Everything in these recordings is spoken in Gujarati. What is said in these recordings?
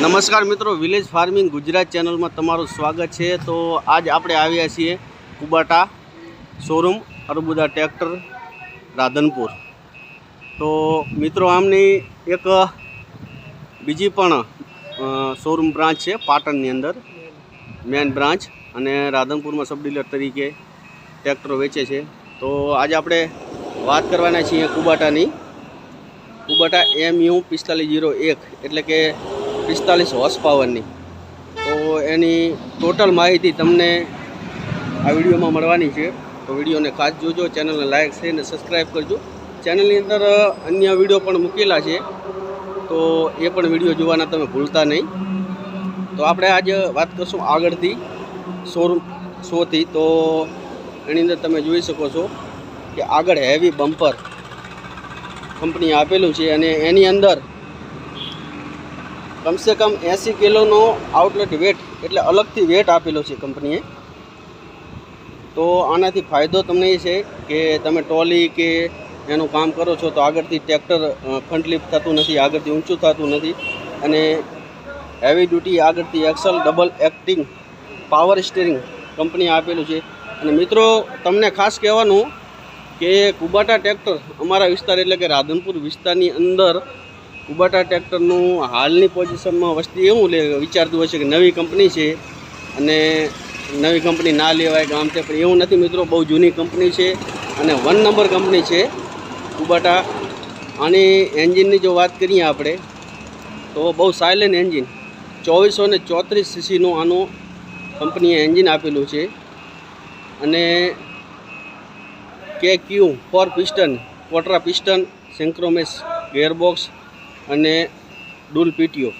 નમસ્કાર મિત્રો વિલેજ ફાર્મિંગ ગુજરાત ચેનલમાં તમારું સ્વાગત છે. તો આજ આપણે આવ્યા છીએ Kubota showroom, Arbuda tractor, Radhanpur. તો મિત્રો, આમની એક બીજી પણ શોરૂમ બ્રાન્ચ છે, પાટણની અંદર, મેન બ્રાન્ચ અને રાધનપુરમાં સબ ડીલર તરીકે ટ્રેક્ટરો વેચે છે. તો આજે આપણે વાત કરવાના છીએ કુબાટાની. કુબાટા એમ યુ પિસ્તાલીસ જીરો એક, એટલે કે પિસ્તાલીસ હોર્સ પાવરની તો એની ટોટલ માહિતી તમને આ વિડીયોમાં મળવાની છે. તો વિડીયોને ખાસ જોજો ચેનલને લાઇક છે અને સબસ્ક્રાઈબ કરજો. ચેનલની અંદર અન્ય વીડિયો પણ મૂકેલા છે. તો એ પણ વીડિયો જોવાના તમે ભૂલતા નહીં. તો આપણે આજે વાત કરશું આગળથી શોરૂમ શોથી. તો એની અંદર તમે જોઈ શકો છો કે આગળ હેવી બમ્પર કંપની આપેલું છે અને એની અંદર કમસે કમ એંસી કિલોનો આઉટલેટ વેટ એટલે અલગથી વેટ આપેલો છે કંપનીએ. તો આનાથી ફાયદો તમને એ છે કે તમે ટ્રોલી કે એનું કામ કરો છો તો આગળથી ટ્રેક્ટર ફ્રન્ટ થતું નથી, આગળથી ઊંચું થતું નથી. અને હેવી ડ્યુટી આગળથી axle double acting power steering company આપેલું છે. અને મિત્રો, તમને ખાસ કહેવાનું કે કુબાટા ટ્રેક્ટર અમારા વિસ્તાર એટલે કે રાધનપુર વિસ્તારની અંદર કુબાટા ટ્રેક્ટરનું હાલની પોઝિશનમાં વસ્તી એવું લે વિચારતું હોય છે કે નવી કંપની છે અને નવી કંપની ના લેવાય ગામ પણ એવું નથી મિત્રો, બહુ જૂની કંપની છે અને વન નંબર કંપની છે કુબાટા આની એન્જિનની જો વાત કરીએ આપણે, તો બહુ સાયલેન્ટ એન્જિન ચોવીસો ને ચોત્રીસ સીસીનું આનું કંપનીએ એન્જિન આપેલું છે. અને કે ક્યુ ફોર પિસ્ટન, કોટરા પિસ્ટન, સેન્ક્રોમેસ ગેરબોક્સ અને ડુલ પીટીઓ.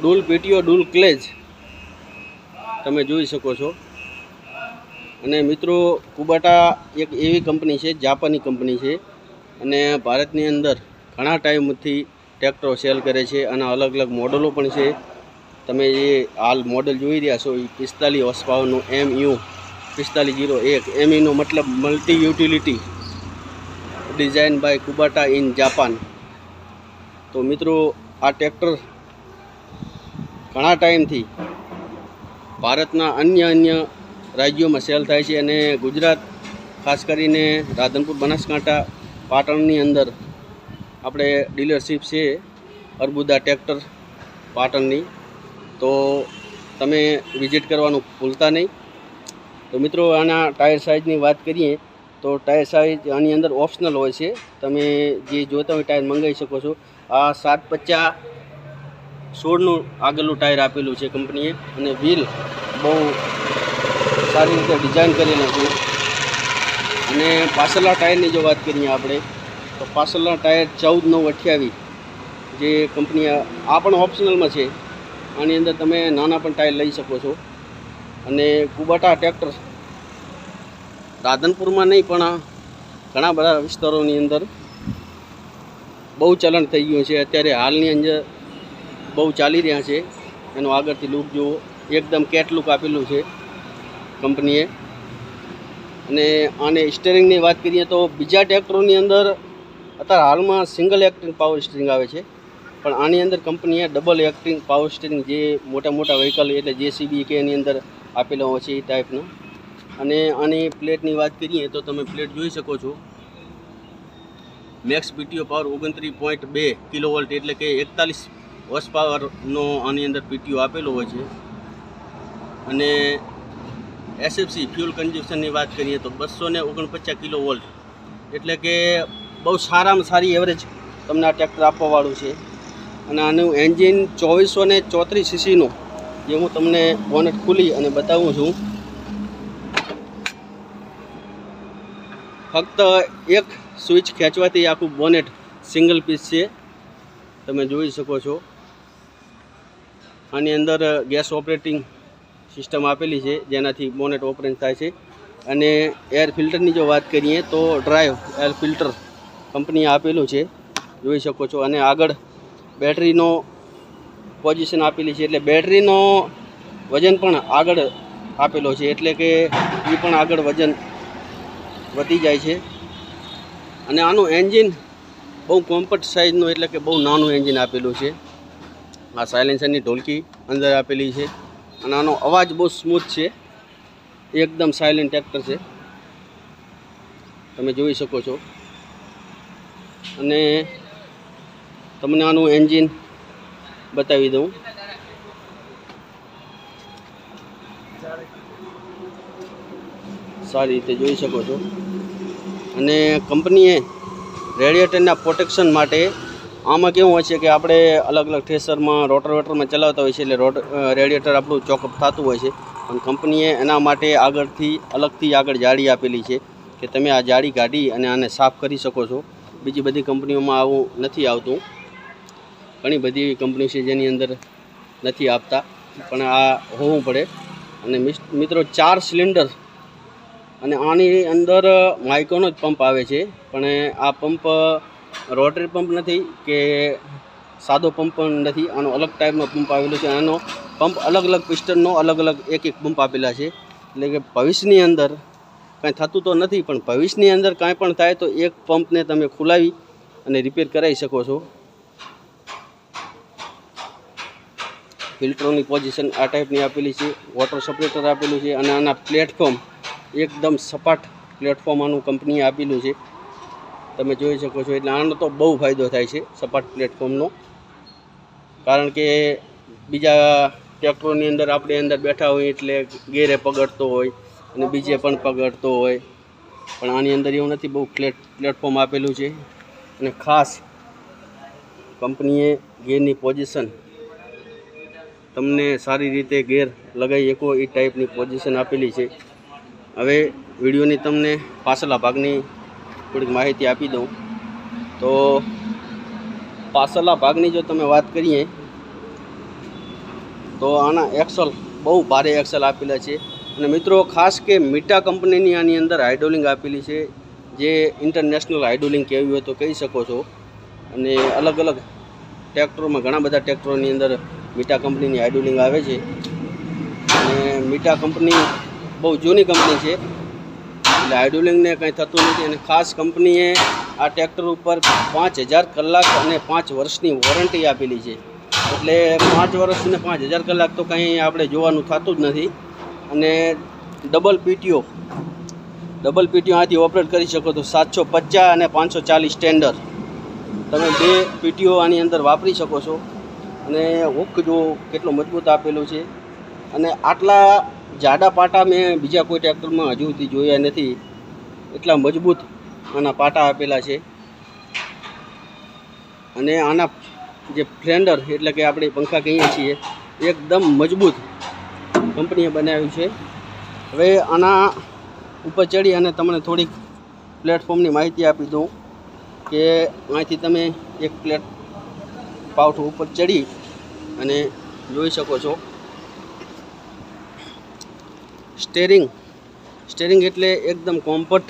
ડૂલ પીટીઓ, ડૂલ ક્લેજ તમે જોઈ શકો છો. અને મિત્રો, કુબાટા એક એવી કંપની છે, જાપાની કંપની છે. અને ભારતની અંદર ઘણા ટાઈમથી ટ્રેક્ટરો સેલ કરે છે અને અલગ અલગ મોડલો પણ છે. તમે જે હાલ મોડલ જોઈ રહ્યા છો એ પિસ્તાલીસ હોસપાવરનું એમ યુ પિસ્તાલીસ જીરો એક. એમ યુનો મતલબ multi utility design by Kubota in Japan તો મિત્રો, આ ટ્રેક્ટર ઘણા ટાઈમથી ભારતના અન્ય અન્ય રાજ્યોમાં સેલ થાય છે અને ગુજરાત, ખાસ કરીને રાધનપુર, બનાસકાંઠા, પાટણની અંદર આપણે ડીલરશીપ છે અર્બુદા ટ્રેક્ટર પાટણની. તો તમે વિઝિટ કરવાનું ભૂલતા નહીં. તો મિત્રો, આના ટાયર સાઇઝની વાત કરીએ, તો ટાયર સાઇઝ આની અંદર ઓપ્શનલ હોય છે. તમે જે જોતા હોય ટાયર મંગાવી શકો છો. આ સાત પચાસ સોળનું આગળનું ટાયર આપેલું છે કંપનીએ. અને વ્હીલ બહુ સારી રીતે ડિઝાઇન કરેલું છે. અને પાછળના ટાયરની જો વાત કરીએ આપણે, તો પાછળના ટાયર ચૌદ નવ અઠ્યાવીસ જે કંપની આ પણ ઓપ્શનલમાં છે. આની અંદર તમે નાના પણ ટાયર લઈ શકો છો. અને કુબાટા ટ્રેક્ટર રાધનપુરમાં નહીં પણ ઘણા બધા વિસ્તારોની અંદર બહુ ચલણ થઈ ગયું છે. અત્યારે હાલની અંદર બહુ ચાલી રહ્યા છે. એનો આગળથી લુક જુઓ. એકદમ કેટલુક આપેલું છે કંપનીએ. અને આને સ્ટેરિંગની વાત કરીએ તો બીજા ટ્રેક્ટરોની અંદર અત્યારે હાલમાં સિંગલ એક્ટિંગ પાવર સ્ટીરિંગ આવે છે. પણ આની અંદર કંપનીએ ડબલ એક્ટિંગ પાવર સ્ટીરિંગ જે મોટા મોટા વ્હીકલ એટલે જેસીબી કે એની અંદર આપેલા હોય છે એ ટાઈપના અને આની પ્લેટની વાત કરીએ તો તમે પ્લેટ જોઈ શકો છો. મેક્સ પીટીઓ પાવર ઓગણત્રીસ પોઈન્ટ બે કિલો વોલ્ટ એટલે કે એકતાલીસ હોર્સ પાવરનો આની અંદર પીટીઓ આપેલો હોય છે. અને એસએફસી ફ્યુલ કન્ઝ્યુમ્શનની વાત કરીએ તો બસો ને ઓગણપચાસ કિલો વોલ્ટ એટલે કે બહુ સારામાં સારી એવરેજ તમને આ ટ્રેક્ટર આપવાવાળું છે. અને આનું એન્જિન ચોવીસો ને ચોત્રીસ સીસીનું જે હું તમને બોનટ ખુલી અને બતાવું છું. ફક્ત એક સ્વિચ ખેંચવાથી આખું બોનેટ સિંગલ પીસ છે. તમે જોઈ શકો છો. આની અંદર ગેસ ઓપરેટિંગ સિસ્ટમ આપેલી છે, જેનાથી બોનેટ ઓપરેટ થાય છે. અને એર ફિલ્ટરની જો વાત કરીએ તો ડ્રાઈવ એર ફિલ્ટર કંપનીએ આપેલું છે. જોઈ શકો છો. અને આગળ બેટરીનો પોઝિશન આપેલી છે. એટલે બેટરીનો વજન પણ આગળ આપેલો છે. એટલે કે એ પણ આગળ વજન વધી જાય છે. અને આનું એન્જિન બહુ કોમ્પેક્ટ સાઇઝનું એટલે કે બહુ નાનું એન્જિન આપેલું છે. આ સાયલેન્સરની ઢોલકી અંદર આપેલી છે. અને આનો અવાજ બહુ સ્મૂથ છે. એકદમ સાયલેન્ટ ટ્રેક્ટર છે. તમે જોઈ શકો છો. અને તમને આનું એન્જિન બતાવી દઉં. સારી રીતે જોઈ શકો છો. અને કંપનીએ રેડિએટરના પ્રોટેક્શન માટે આમાં કેવું હોય છે કે આપણે અલગ અલગ થ્રેસરમાં રોટરવેટરમાં ચલાવતા હોય છે એટલે રોટ રેડિએટર આપણું ચોકઅપ થતું હોય છે. પણ કંપનીએ એના માટે આગળથી, અલગથી આગળ જાળી આપેલી છે કે તમે આ જાળી કાઢી અને આને સાફ કરી શકો છો. બીજી બધી કંપનીઓમાં આવું નથી આવતું. ઘણી બધી એવી કંપની છે જેની અંદર નથી આપતા, પણ આ હોવું પડે. અને મિત્રો, ચાર સિલિન્ડર અને આની અંદર માઇકોનો જ પંપ આવે છે. પણ આ પંપ રોટરી પંપ નથી કે સાદો પંપ નથી. આનો અલગ ટાઈપનો પંપ આવેલો છે. આનો પંપ અલગ અલગ પિસ્ટનનો અલગ અલગ એક એક પંપ આપેલા છે. એટલે કે ભવિષ્યની અંદર કાંઈ થતું તો નથી, પણ ભવિષ્યની અંદર કાંઈ પણ થાય તો એક પંપને તમે ખોલાવી અને રિપેર કરાવી શકો છો. ફિલ્ટરોની પોઝિશન આ ટાઈપની આપેલી છે. વોટર સપરેટર આપેલું છે અને આના પ્લેટફોર્મ એકદમ સપાટ પ્લેટફોર્મ આનું કંપનીએ આપેલું છે. તમે જોઈ શકો છો, એટલે આનો તો બહુ ફાયદો થાય છે, સપાટ પ્લેટફોર્મનો. કારણ કે બીજા ટ્રેક્ટરોની અંદર આપણે અંદર બેઠા હોઈએ એટલે ગેરે પગડતો હોય અને બીજે પણ પગડતો હોય. પણ આની અંદર એવું નથી, બહુ પ્લેટ, પ્લેટફોર્મ આપેલું છે. અને ખાસ કંપનીએ ગેરની પોઝિશન તમને સારી રીતે ગેર લગાવી શકો એ ટાઈપની પોઝિશન આપેલી છે. હવે વિડીયોની તમને પાછલા ભાગની થોડીક માહિતી આપી દઉં. તો પાછલા ભાગની જો તમે વાત કરીએ, તો આના એક્સલ બહુ ભારે એક્સલ આપેલા છે. અને મિત્રો, ખાસ કે મીટા કંપનીની આની અંદર હાઇડ્રોલિંગ આપેલી છે, જે ઇન્ટરનેશનલ હાઇડ્રોલિંગ કહેવી હોય તો કહી શકો છો. અને અલગ અલગ ટ્રેક્ટરોમાં ઘણા બધા ટ્રેક્ટરોની અંદર મીટા કંપનીની હાઇડ્રોલિંગ આવે છે. અને મીટા કંપની બહુ જૂની કંપની છે. એટલે હાઇડ્રોલિંગને કંઈ થતું નથી અને ખાસ કંપનીએ આ ટ્રેક્ટર ઉપર પાંચ હજાર કલાક અને પાંચ વર્ષની વોરંટી આપેલી છે. એટલે પાંચ વર્ષને પાંચ હજાર કલાક તો કંઈ આપણે જોવાનું થતું જ નથી. અને ડબલ પીટીઓ ડબલ પીટીઓ આથી ઓપરેટ કરી શકો તો સાતસો પચાસ અને પાંચસો ચાલીસ સ્ટેન્ડર તમે બે પીટીઓ આની અંદર વાપરી શકો છો. અને હુક જો કેટલો મજબૂત આપેલું છે. અને આટલા જાડા પાટા મેં બીજા કોઈ ટ્રેક્ટરમાં હજુ સુધી જોયા નથી. એટલા મજબૂત આના પાટા આપેલા છે. અને આના જે ફ્લેન્ડર એટલે કે આપણે પંખા કહીએ છીએ, એકદમ મજબૂત કંપનીએ બનાવ્યું છે. હવે આના ઉપર ચડી અને તમને થોડીક પ્લેટફોર્મની માહિતી આપી દઉં કે અહીંથી તમે એક પ્લેટ પાવઠું ઉપર ચડી અને જોઈ શકો છો. સ્ટેરિંગ. સ્ટેરિંગ એટલે એકદમ કોમ્પટ,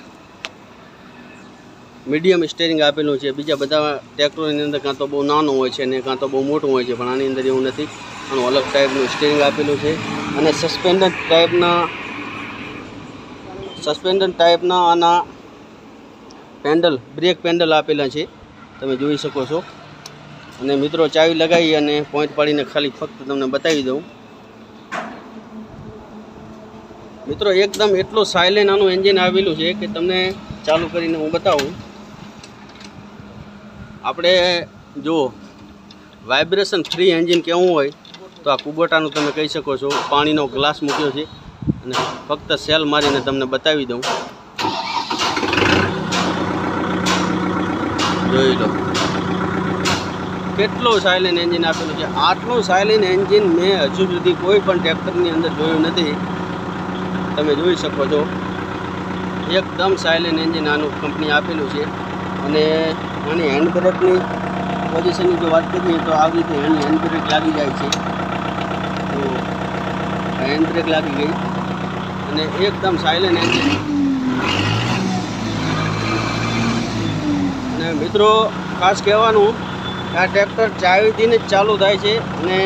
મીડિયમ સ્ટેરિંગ આપેલું છે. બીજા બધા ટ્રેક્ટરોની અંદર કાં તો બહુ નાનું હોય છે ને કાં તો બહુ મોટું હોય છે, પણ આની અંદર એવું નથી. આનું અલગ ટાઈપનું સ્ટેરિંગ આપેલું છે. અને સસ્પેન્ડન ટાઈપના સસ્પેન્ડન ટાઈપના આના પેન્ડલ બ્રેક પેન્ડલ આપેલા છે. તમે જોઈ શકો છો. અને મિત્રો ચાવી લગાવી અને પોઈન્ટ પાડીને ખાલી ફક્ત તમને બતાવી દઉં. મિત્રો, એકદમ એટલું સાયલેન્ટ આનું એન્જિન આવેલું છે કે તમને ચાલુ કરીને હું બતાવું. આપણે જો વાઇબ્રેશન ફ્રી એન્જિન કેવું હોય, તો આ કુબોટાનું તમે કહી શકો છો, પાણીનો ગ્લાસ મૂક્યો છે. અને ફક્ત સેલ મારીને તમને બતાવી દઉં. જોઈ લો. કેટલું સાયલેન્ટ એન્જિન આપેલું છે. આટલું સાયલેન્ટ એન્જિન મેં હજુ સુધી કોઈ પણ ટ્રેક્ટરની અંદર જોયું નથી. તમે જોઈ શકો છો. એકદમ સાયલેન્ટ એન્જિન આનું કંપની આપેલું છે. અને આની હેન્ડ બ્રેકની પોઝિશનની જો વાત કરીએ તો આવી રીતે એની હેન્ડ બ્રેક લાગી જાય છે. તો હેન્ડ લાગી ગઈ. અને એકદમ સાયલેન્ટ એન્જિન અને મિત્રો, ખાસ કહેવાનું, આ ટ્રેક્ટર ચાવીથીને જ ચાલુ થાય છે અને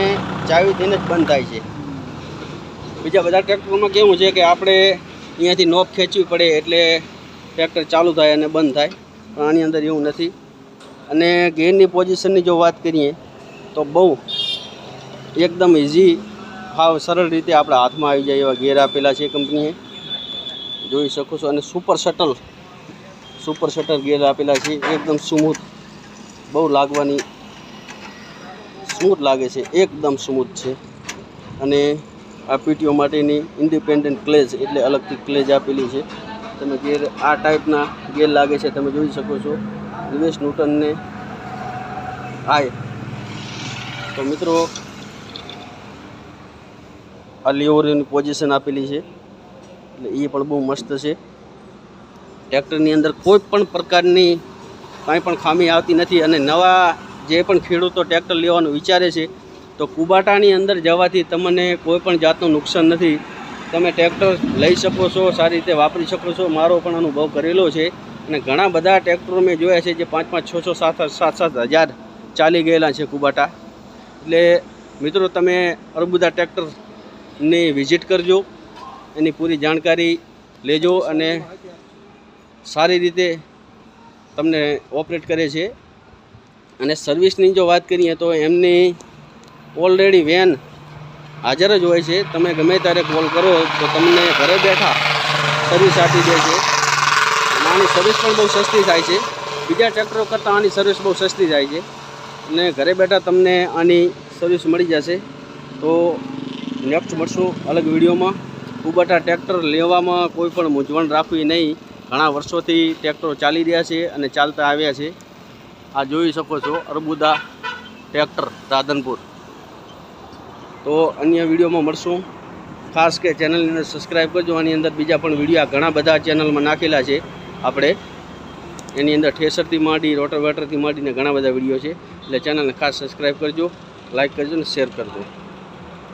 ચાવીથીને જ બંધ થાય છે. બીજા બધા ટ્રેક્ટરોમાં કેવું છે કે આપણે અહીંયાથી નોબ ખેંચવી પડે એટલે ટ્રેક્ટર ચાલુ થાય અને બંધ થાય. પણ આની અંદર એવું નથી. અને ગેરની પોઝિશનની જો વાત કરીએ, તો બહુ એકદમ ઇઝી હાવ સરળ રીતે આપણા હાથમાં આવી જાય એવા ગેર આપેલા છે કંપનીએ. જોઈ શકો છો. અને super shuttle super shuttle gear આપેલા છે. એકદમ સ્મૂથ બહુ લાગવાની સ્મૂથ લાગે છે. એકદમ સ્મૂથ છે. અને આ પીટીઓ માટેની ઇન્ડિપેન્ડન્ટ ક્લેજ એટલે અલગથી ક્લેજ આપેલી છે. તમે ગેર આ ટાઈપના ગેર લાગે છે તમે જોઈ શકો છો. દિવેશ ન્યૂટનને હાય. તો મિત્રો, આ લીઓરીની પોઝિશન આપેલી છે. એટલે એ પણ બહુ મસ્ત છે. ટ્રેક્ટરની અંદર કોઈ પણ પ્રકારની કાંઈ પણ ખામી આવતી નથી અને નવા જે પણ ખેડૂતો ટ્રેક્ટર લેવાનું વિચારે છે તો કુબાટાની અંદર જવાથી તમને કોઈ પણ જાતનું નુકસાન નથી. તમે ટ્રેક્ટર લઈ શકો છો, સારી રીતે વાપરી શકો છો. મારો પણ અનુભવ કરેલો છે. અને ઘણા બધા ટ્રેક્ટરો મેં જોયા છે જે પાંચ પાંચ, છ છ, સાત સાત સાત હજાર ચાલી ગયેલા છે કુબાટા. એટલે મિત્રો તમે અરબુદા ટ્રેક્ટરની વિઝિટ કરજો. એની પૂરી જાણકારી લેજો અને સારી રીતે તમને ઓપરેટ કરે છે. અને સર્વિસની જો વાત કરીએ તો એમની ઓલરેડી વેન હાજર જ હોય છે. તમે ગમે ત્યારે કોલ કરો તો તમને ઘરે બેઠા સર્વિસ આપી દે છે. આની સર્વિસ પણ બહુ સસ્તી થાય છે. બીજા ટ્રેક્ટરો કરતાં આની સર્વિસ બહુ સસ્તી થાય છે. અને ઘરે બેઠા તમને આની સર્વિસ મળી જશે. તો નેક્સ્ટ મળશું અલગ વિડીયોમાં બધા ટ્રેક્ટર લેવામાં કોઈ પણ મૂંઝવણ રાખવી નહીં. ઘણા વર્ષોથી ટ્રેક્ટરો ચાલી રહ્યા છે અને ચાલતા આવ્યા છે. આ જોઈ શકો છો અર્બુદા ટ્રેક્ટર રાધનપુર. તો અન્ય વિડીયોમાં મળશું. ખાસ કે ચેનલની અંદર સબસ્ક્રાઈબ કરજો, આની અંદર બીજા પણ વીડિયો ઘણા બધા ચેનલમાં નાખેલા છે. આપણે એની અંદર ઠેસરથી માંડી રોટર વેટરથી માંડીને ઘણા બધા વીડિયો છે. એટલે ચેનલને ખાસ સબસ્ક્રાઈબ કરજો લાઈક કરજો અને શેર કરજો.